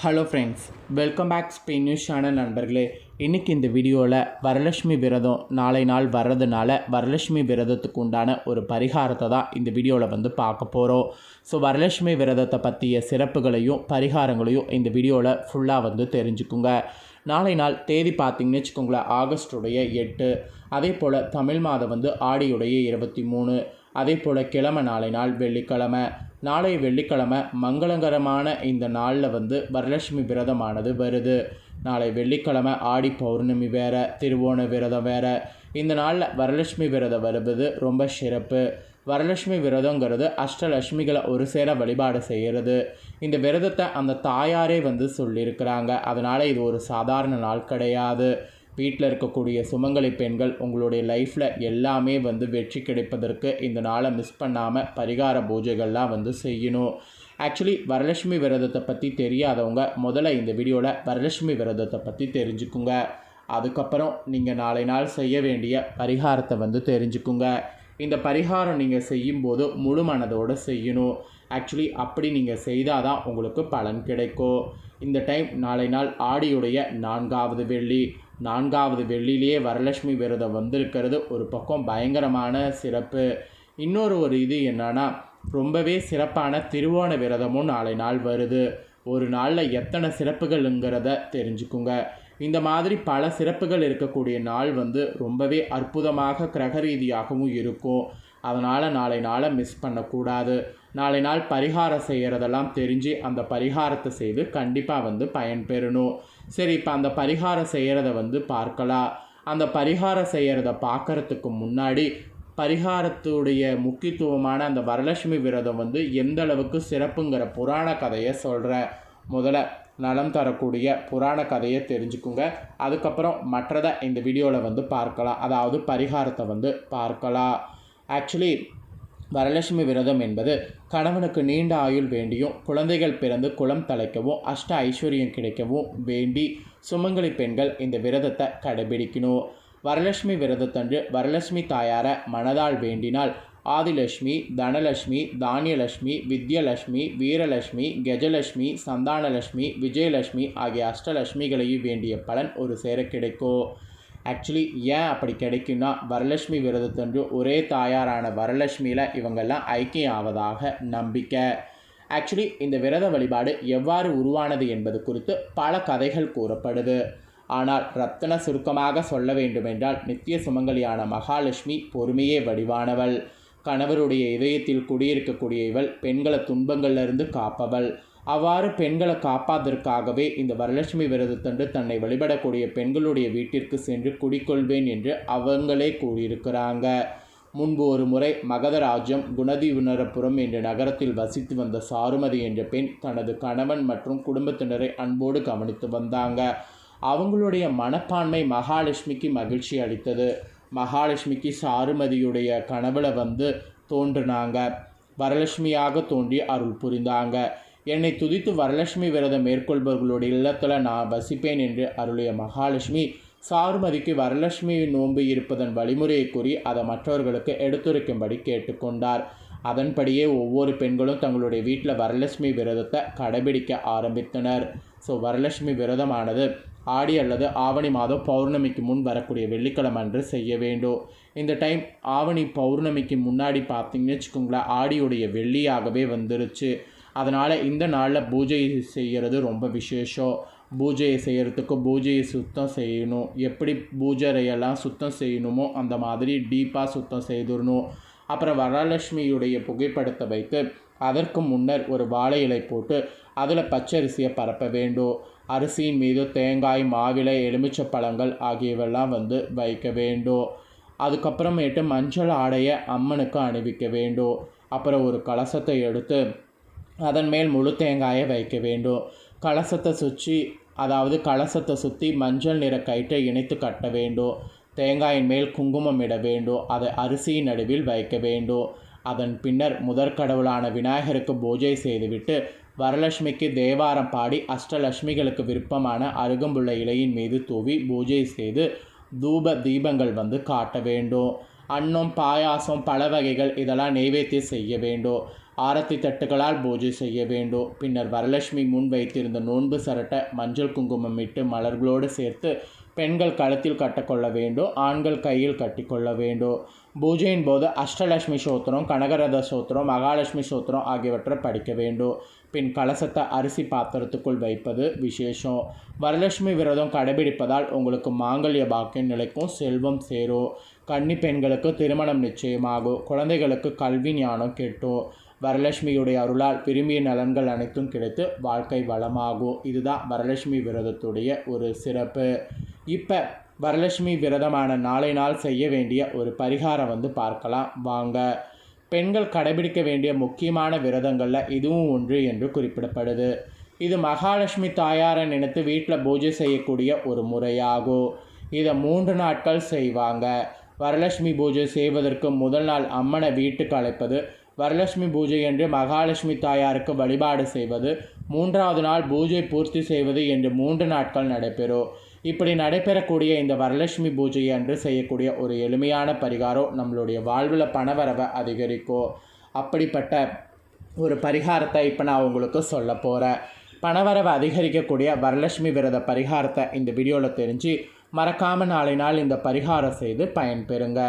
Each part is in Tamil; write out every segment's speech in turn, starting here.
Hello friends welcome back Spain news channel நண்பர்களே. இன்றைக்கி இந்த வீடியோவில் வரலட்சுமி விரதம் நாளை நாள் வர்றதுனால வரலட்சுமி விரதத்துக்கு உண்டான ஒரு பரிகாரத்தை தான் இந்த வீடியோவில் வந்து பார்க்க போகிறோம் ஸோ வரலட்சுமி விரதத்தை பற்றிய சிறப்புகளையும் பரிகாரங்களையும் இந்த வீடியோவில் ஃபுல்லாக வந்து தெரிஞ்சுக்குங்க. நாளை நாள் தேதி பார்த்தீங்கன்னு வச்சுக்கோங்களேன் ஆகஸ்டுடைய எட்டு. அதே போல் தமிழ் மாதம் வந்து ஆடியுடைய இருபத்தி மூணு. அதே போல் கிழமை நாளை நாள் வெள்ளிக்கிழமை. நாளை வெள்ளிக்கிழமை மங்களகரமான இந்த நாளில் வந்து வரலட்சுமி விரதமானது வருது. நாளை வெள்ளிக்கிழமை ஆடி பௌர்ணமி வேறு திருவோண விரதம் வேறு. இந்த நாளில் வரலட்சுமி விரதம் வருவது ரொம்ப சிறப்பு. வரலட்சுமி விரதங்கிறது அஷ்டலட்சுமிகளை ஒரு சேர வழிபாடு செய்கிறது இந்த விரதத்தை அந்த தாயாரே வந்து சொல்லியிருக்கிறாங்க. அதனால் இது ஒரு சாதாரண நாள் கிடையாது. வீட்டில் இருக்கக்கூடிய சுமங்கலி பெண்கள் உங்களுடைய லைஃப்பில் எல்லாமே வந்து வெற்றி கிடைப்பதற்கு இந்த நாளை மிஸ் பண்ணாமல் பரிகார பூஜைகள்லாம் வந்து செய்யணும். ஆக்சுவலி வரலட்சுமி விரதத்தை பற்றி தெரியாதவங்க முதல்ல இந்த வீடியோவில் வரலட்சுமி விரதத்தை பற்றி தெரிஞ்சுக்குங்க. அதுக்கப்புறம் நீங்கள் நாளை நாள் செய்ய வேண்டிய பரிகாரத்தை வந்து தெரிஞ்சுக்குங்க. இந்த பரிகாரம் நீங்கள் செய்யும்போது முழு மனதோடு செய்யணும். ஆக்சுவலி அப்படி நீங்கள் செய்தால் தான் உங்களுக்கு பலன் கிடைக்கும். இந்த டைம் நாளை நாள் ஆடியுடைய நான்காவது வெள்ளி. நான்காவது வெள்ளிலேயே வரலட்சுமி விரதம் வந்திருக்கிறது. ஒரு பக்கம் பயங்கரமான சிறப்பு. இன்னொரு ஒரு இது என்னன்னா ரொம்பவே சிறப்பான திருவோண விரதமும் நாளை நாள் வருது. ஒரு நாளில் எத்தனை சிறப்புகள்ங்கிறத தெரிஞ்சுக்குங்க. இந்த மாதிரி பல சிறப்புகள் இருக்கக்கூடிய நாள் வந்து ரொம்பவே அற்புதமாக கிரக ரீதியாகவும் இருக்கும். அதனால் நாளை நாளை மிஸ் பண்ணக்கூடாது. நாளை நாள் பரிகாரம் செய்கிறதெல்லாம் தெரிஞ்சு அந்த பரிகாரத்தை செய்து கண்டிப்பாக வந்து பயன்பெறணும். சரி இப்போ அந்த பரிகாரம் செய்கிறத வந்து பார்க்கலாம். அந்த பரிகாரம் செய்கிறத பார்க்குறதுக்கு முன்னாடி பரிகாரத்துடைய முக்கியத்துவமான அந்த வரலட்சுமி விரதம் வந்து எந்த அளவுக்கு சிறப்புங்கிற புராண கதையை சொல்கிறேன் முதல்ல நலம் தரக்கூடிய புராண கதையை தெரிஞ்சுக்குங்க. அதுக்கப்புறம் மற்றதை இந்த வீடியோவில் வந்து பார்க்கலாம். அதாவது பரிகாரத்தை வந்து பார்க்கலாம். ஆக்சுவலி வரலட்சுமி விரதம் என்பது கணவனுக்கு நீண்ட ஆயுள் வேண்டியும் குழந்தைகள் பிறந்து குளம் தலைக்கவும் அஷ்ட ஐஸ்வர்யம் கிடைக்கவும் வேண்டி சுமங்கலி பெண்கள் இந்த விரதத்தை கடைபிடிக்கணும். வரலட்சுமி விரதத்தன்று வரலட்சுமி தாயார மனதால் வேண்டினால் ஆதிலட்சுமி தனலட்சுமி தானியலட்சுமி வித்யலட்சுமி வீரலட்சுமி கஜலட்சுமி சந்தானலட்சுமி விஜயலட்சுமி ஆகிய அஷ்டலட்சுமிகளையும் வேண்டிய பலன் ஒரு சேர கிடைக்கும். ஆக்சுவலி ஏன் அப்படி கிடைக்குன்னா வரலட்சுமி விரதத்தன்று ஒரே தாயாரான வரலட்சுமியில் இவங்கெல்லாம் ஐக்கியம் ஆவதாக நம்பிக்கை. ஆக்சுவலி இந்த விரத வழிபாடு எவ்வாறு உருவானது என்பது குறித்து பல கதைகள் கூறப்படுது. ஆனால் ரத்தன சுருக்கமாக சொல்ல வேண்டுமென்றால் நித்திய சுமங்கலியான மகாலட்சுமி பொறுமையே வடிவானவள். கணவருடைய இதயத்தில் குடியிருக்கக்கூடிய இவள் பெண்களை துன்பங்களிலிருந்து காப்பவள். அவ்வாறு பெண்களை காப்பாதற்காகவே இந்த வரலட்சுமி விரதத்தன்று தன்னை வழிபடக்கூடிய பெண்களுடைய வீட்டிற்கு சென்று குடிக்கொள்வேன் என்று அவங்களே கூறியிருக்கிறாங்க. முன்பு ஒரு முறை மகதராஜ்யம் குணதிவினரபுரம் என்ற நகரத்தில் வசித்து வந்த சாருமதி என்ற பெண் தனது கணவன் மற்றும் குடும்பத்தினரை அன்போடு கவனித்து வந்தாங்க. அவங்களுடைய மனப்பான்மை மகாலட்சுமிக்கு மகிழ்ச்சி அளித்தது. மகாலட்சுமிக்கு சாருமதியுடைய கனவுல வந்து தோன்றினாங்க. வரலட்சுமியாக தோன்றி அருள் புரிந்தாங்க. என்னை துதித்து வரலட்சுமி விரதம் மேற்கொள்பவர்களுடைய இல்லத்தில் நான் வசிப்பேன் என்று அருளிய மகாலட்சுமி சாருமதிக்கு வரலட்சுமி நோன்பு இருப்பதன் வழிமுறையை கூறி அதை மற்றவர்களுக்கு எடுத்துரைக்கும்படி கேட்டுக்கொண்டார். அதன்படியே ஒவ்வொரு பெண்களும் தங்களுடைய வீட்டில் வரலட்சுமி விரதத்தை கடைபிடிக்க ஆரம்பித்தனர். ஸோ வரலட்சுமி விரதமானது ஆடி அல்லது ஆவணி மாதம் பௌர்ணமிக்கு முன் வரக்கூடிய வெள்ளிக்கிழமை அன்று செய்ய வேண்டும். இந்த டைம் ஆவணி பௌர்ணமிக்கு முன்னாடி பார்த்தீங்கன்னு வச்சுக்கோங்களேன் ஆடியுடைய வெள்ளியாகவே வந்துருச்சு. அதனால் இந்த நாளில் பூஜை செய்கிறது ரொம்ப விசேஷம். பூஜையை செய்கிறதுக்கு பூஜையை சுத்தம் செய்யணும். எப்படி பூஜையெல்லாம் சுத்தம் செய்யணுமோ அந்த மாதிரி டீப்பாக சுத்தம் செய்துடணும். அப்புறம் வரலட்சுமியுடைய புகைப்படத்தை வைத்து அதற்கு முன்னர் ஒரு வாழை இலை போட்டு அதில் பச்சரிசியை பரப்ப வேண்டும். அரிசியின் மீது தேங்காய் மாவிலை எலுமிச்சை பழங்கள் ஆகியவெல்லாம் வந்து வைக்க வேண்டும். அதுக்கப்புறமேட்டு மஞ்சள் ஆடையை அம்மனுக்கு அணிவிக்க வேண்டும். அப்புறம் ஒரு கலசத்தை எடுத்து அதன் மேல் முழு தேங்காயை வைக்க வேண்டும். கலசத்தை சுற்றி அதாவது கலசத்தை சுற்றி மஞ்சள் நிற கயிற்றை இணைத்து கட்ட வேண்டும். தேங்காயின் மேல் குங்குமம் இட வேண்டும். அதை அரிசியின் நடுவில் வைக்க வேண்டும். அதன் பின்னர் முதற்கடவுளான விநாயகருக்கு பூஜை செய்துவிட்டு வரலட்சுமிக்கு தேவாரம் பாடி அஷ்டலட்சுமிகளுக்கு விருப்பமான அருகம்புள்ள இலையின் மீது தூவி பூஜை செய்து தூப தீபங்கள் வந்து காட்ட வேண்டும். அன்னம் பாயாசம் பல வகைகள் இதெல்லாம் நெய்வேத்தியம் செய்ய வேண்டும். ஆரத்தி தட்டுகளால் பூஜை செய்ய வேண்டும். பின்னர் வரலட்சுமி முன் வைத்திருந்த நோன்பு சரட்டை மஞ்சள் குங்குமம் இட்டு மலர்களோடு சேர்த்து பெண்கள் கழுத்தில் கட்டக்கொள்ள வேண்டும் ஆண்கள் கையில் கட்டிக்கொள்ள வேண்டும். பூஜையின் போது அஷ்டலட்சுமி சோத்திரம் கனகரத சோத்திரம் மகாலட்சுமி சோத்திரம் ஆகியவற்றை படிக்க வேண்டும். பின் கலசத்தை அரிசி பாத்திரத்துக்குள் வைப்பது விசேஷம். வரலட்சுமி விரதம் கடைபிடிப்பதால் உங்களுக்கு மாங்கல்ய பாக்கியம் நிலைக்கும் செல்வம் சேரும். கன்னி பெண்களுக்கு திருமணம் நிச்சயமாகும். குழந்தைகளுக்கு கல்வி ஞானம் கெட்டும். வரலட்சுமியுடைய அருளால் விரும்பிய நலன்கள் அனைத்தும் கிடைத்து வாழ்க்கை வளமாகும். இதுதான் வரலட்சுமி விரதத்துடைய ஒரு சிறப்பு. இப்போ வரலட்சுமி விரதமான நாளை நாள் செய்ய வேண்டிய ஒரு பரிகாரம் வந்து பார்க்கலாம். வாங்க. பெண்கள் கடைபிடிக்க வேண்டிய முக்கியமான விரதங்களில் இதுவும் ஒன்று என்று குறிப்பிடப்படுது. இது மகாலட்சுமி தாயாரை நினைத்து வீட்டில் பூஜை செய்யக்கூடிய ஒரு முறையாகும். இதை மூன்று நாட்கள் செய்வாங்க. வரலட்சுமி பூஜை செய்வதற்கு முதல் நாள் அம்மனை வீட்டுக்கு அழைப்பது வரலட்சுமி பூஜை என்று மகாலட்சுமி தாயாருக்கு வழிபாடு செய்வது மூன்றாவது நாள் பூஜை பூர்த்தி செய்வது என்று மூன்று நாட்கள் நடைபெறும். இப்படி நடைபெறக்கூடிய இந்த வரலட்சுமி பூஜை அன்று செய்யக்கூடிய ஒரு எளிமையான பரிகாரம் நம்மளுடைய வாழ்வில் பணவரவை அதிகரிக்கும். அப்படிப்பட்ட ஒரு பரிகாரத்தை இப்போ நான் உங்களுக்கு சொல்ல போகிறேன் பணவரவை அதிகரிக்கக்கூடிய வரலட்சுமி விரத பரிகாரத்தை இந்த வீடியோவில் தெரிஞ்சு மறக்காமல் நாளை நாள் இந்த பரிகாரம் செய்து பயன்பெறுங்க.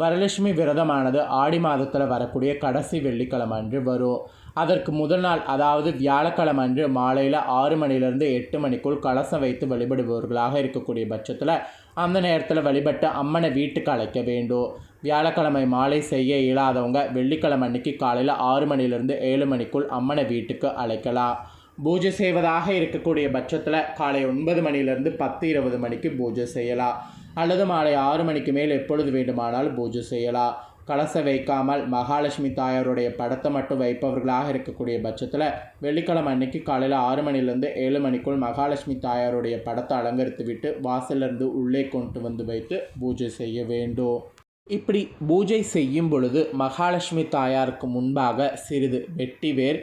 வரலட்சுமி விரதமானது ஆடி மாதத்தில் வரக்கூடிய கடைசி வெள்ளிக்கிழமை அன்று வரும். அதற்கு முதல் நாள் அதாவது வியாழக்கிழமை அன்று மாலையில் ஆறு மணிலேருந்து எட்டு மணிக்குள் கலசம் வைத்து வழிபடுபவர்களாக இருக்கக்கூடிய பட்சத்தில் அந்த நேரத்தில் வழிபட்டு அம்மனை வீட்டுக்கு அழைக்க வேண்டும். வியாழக்கிழமை மாலை செய்ய இயலாதவங்க வெள்ளிக்கிழமை அன்னைக்கு காலையில் ஆறு மணிலேருந்து ஏழு மணிக்குள் அம்மனை வீட்டுக்கு அழைக்கலாம். பூஜை செய்வதாக இருக்கக்கூடிய பட்சத்தில் காலை ஒன்பது மணிலேருந்து பத்து இருபது மணிக்கு பூஜை செய்யலாம். அல்லது மாலை ஆறு மணிக்கு மேல் எப்பொழுது வேண்டுமானால் பூஜை செய்யலாம். கலச வைக்காமல் மகாலட்சுமி தாயாருடைய படத்தை மட்டும் வைப்பவர்களாக இருக்கக்கூடிய பட்சத்தில் வெள்ளிக்கிழமை அன்னைக்கு காலையில் ஆறு மணிலேருந்து ஏழு மணிக்குள் மகாலட்சுமி தாயாருடைய படத்தை அலங்கரித்து விட்டு வாசலிருந்து உள்ளே கொண்டு வந்து வைத்து பூஜை செய்ய வேண்டும். இப்படி பூஜை செய்யும் பொழுது மகாலட்சுமி தாயாருக்கு முன்பாக சிறிது வெட்டிவேர்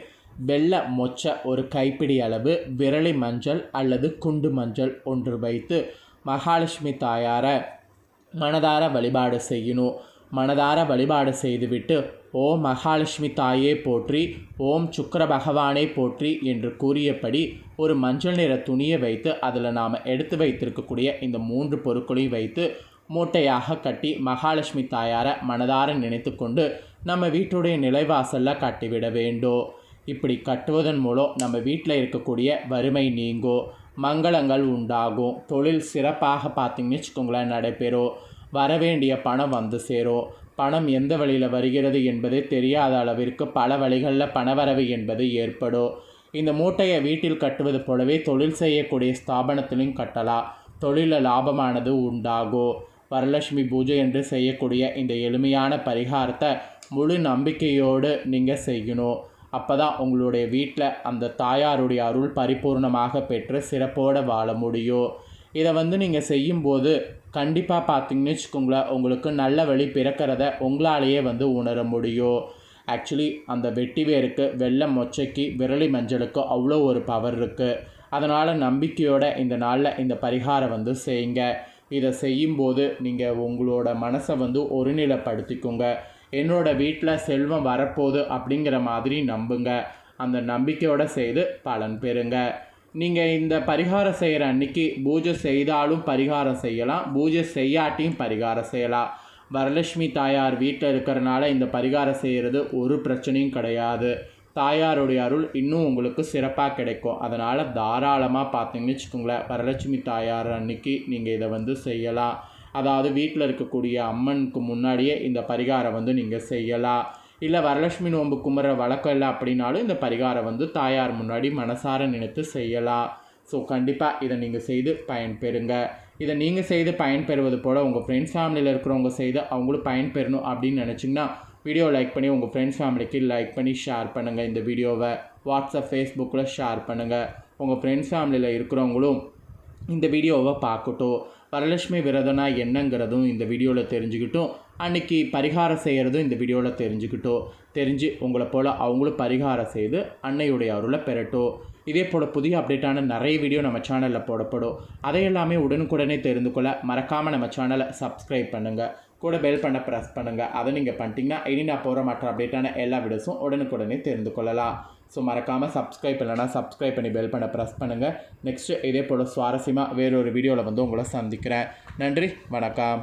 வெள்ளை மொச்ச ஒரு கைப்பிடி அளவு விரலி மஞ்சள் அல்லது குண்டு மஞ்சள் ஒன்று வைத்து மகாலட்சுமி தாயாரை மனதார வழிபாடு செய்யணும் மனதார வழிபாடு செய்துவிட்டு ஓம் மகாலட்சுமி தாயே போற்றி ஓம் சுக்கர பகவானே போற்றி என்று கூறியபடி ஒரு மஞ்சள் நிற துணியை வைத்து அதில் நாம் எடுத்து வைத்திருக்கக்கூடிய இந்த மூன்று பொருட்களையும் வைத்து மூட்டையாக கட்டி மகாலட்சுமி தாயாரை மனதார நினைத்து கொண்டு நம்ம வீட்டுடைய நிலைவாசலில் கட்டிவிட வேண்டும் இப்படி கட்டுவதன் மூலம் நம்ம வீட்டில் இருக்கக்கூடிய வறுமை நீங்கும் மங்களங்கள் உண்டாகும். தொழில் சிறப்பாக பார்த்திங்கன்னு வச்சுக்கோங்களேன் நடைபெறும் வரவேண்டிய பணம் வந்து சேரும் பணம் எந்த வழியில் வருகிறது என்பது தெரியாத அளவிற்கு பல வழிகளில் பணவரவு என்பது ஏற்படும் இந்த மூட்டையை வீட்டில் கட்டுவது போலவே தொழில் செய்யக்கூடிய ஸ்தாபனத்திலையும் கட்டலாம். தொழிலில் லாபமானது உண்டாகும் வரலட்சுமி பூஜை என்று செய்யக்கூடிய இந்த எளிமையான பரிகாரத்தை முழு நம்பிக்கையோடு நீங்கள் செய்யணும். அப்போ தான் உங்களுடைய வீட்டில் அந்த தாயாருடைய அருள் பரிபூர்ணமாக பெற்று சிறப்போடு வாழ முடியும். இதை வந்து நீங்கள் செய்யும்போது கண்டிப்பாக பார்த்தீங்கன்னு வச்சுக்கோங்களேன் உங்களுக்கு நல்ல வழி பிறக்கிறத உங்களாலேயே வந்து உணர முடியும். ஆக்சுவலி அந்த வெட்டி வேருக்கு வெள்ளை மொச்சைக்கு விரலி மஞ்சளுக்கு அவ்வளோ ஒரு பவர் இருக்குது அதனால் நம்பிக்கையோட இந்த நாளில் இந்த பரிகாரம் வந்து செய்யுங்க. இதை செய்யும்போது நீங்கள் உங்களோட மனசை வந்து ஒருநிலைப்படுத்திக்கோங்க. என்னோட வீட்டில் செல்வம் வரப்போகுது அப்படிங்கிற மாதிரி நம்புங்க. அந்த நம்பிக்கையோடு செய்து பலன் பெறுங்க. நீங்கள் இந்த பரிகாரம் செய்கிற அன்னைக்கு பூஜை செய்தாலும் பரிகாரம் செய்யலாம். பூஜை செய்யாட்டியும் பரிகாரம் செய்யலாம். வரலட்சுமி தாயார் வீட்டில் இருக்கிறனால இந்த பரிகாரம் செய்கிறது ஒரு பிரச்சனையும் கிடையாது. தாயாருடைய அருள் இன்னும் உங்களுக்கு சிறப்பாக கிடைக்கும். அதனால் தாராளமாக பார்த்தீங்கன்னு வச்சுக்கோங்களேன். வரலட்சுமி தாயார் அன்னைக்கு நீங்கள் இதை வந்து செய்யலாம். அதாவது வீட்டில் இருக்கக்கூடிய அம்மனுக்கு முன்னாடியே இந்த பரிகாரம் வந்து நீங்கள் செய்யலாம். இல்லை வரலட்சுமி நோன்பு கும்பிட்ற வழக்கம் இல்லை அப்படின்னாலும் இந்த பரிகாரம் வந்து தாயார் முன்னாடி மனசார நினைத்து செய்யலாம். ஸோ கண்டிப்பாக இதை நீங்கள் செய்து பயன்பெறுங்க. இதை நீங்கள் செய்து பயன்பெறுவது போல் உங்கள் ஃப்ரெண்ட்ஸ் ஃபேமிலியில் இருக்கிறவங்க செய்து அவங்களும் பயன்பெறணும் அப்படின்னு நினச்சிங்கன்னா வீடியோ லைக் பண்ணி உங்கள் ஃப்ரெண்ட்ஸ் ஃபேமிலிக்கு லைக் பண்ணி ஷேர் பண்ணுங்கள் இந்த வீடியோவை வாட்ஸ்அப் ஃபேஸ்புக்கில் ஷேர் பண்ணுங்கள் உங்கள் ஃப்ரெண்ட்ஸ் ஃபேமிலியில் இருக்கிறவங்களும் இந்த வீடியோவை பார்க்கட்டும். வரலட்சுமி விரதனா என்னங்கிறதும் இந்த வீடியோவில் தெரிஞ்சுக்கிட்டோம். அன்றைக்கி பரிகாரம் செய்கிறதும் இந்த வீடியோவில் தெரிஞ்சுக்கிட்டோம். தெரிஞ்சு உங்களை போல் அவங்களும் பரிகாரம் செய்து அன்னையுடைய அருளை பெறட்டும். இதே போல் புதிய அப்டேட்டான நிறைய வீடியோ நம்ம சேனலில் போடப்படும். அதையெல்லாமே உடனுக்குடனே தெரிந்து கொள்ள மறக்காமல் நம்ம சேனலை சப்ஸ்கிரைப் பண்ணுங்கள் கூட பெல் பண்ண ப்ரெஸ் பண்ணுங்கள் அதை நீங்கள் பண்ணிட்டீங்கன்னா இனி நான் போகிற மற்ற அப்டேட்டான எல்லா வீடியோஸும் உடனுக்குடனே தெரிந்து கொள்ளலாம். ஸோ மறக்காமல் சப்ஸ்கிரைப் இல்லைனா சப்ஸ்கிரைப் பண்ணி பெல் பண்ண ப்ரெஸ் பண்ணுங்கள் நெக்ஸ்ட்டு இதே போல் சுவாரஸ்யமாக வேறொரு வீடியோவில் வந்து உங்களை சந்திக்கிறேன். நன்றி வணக்கம்.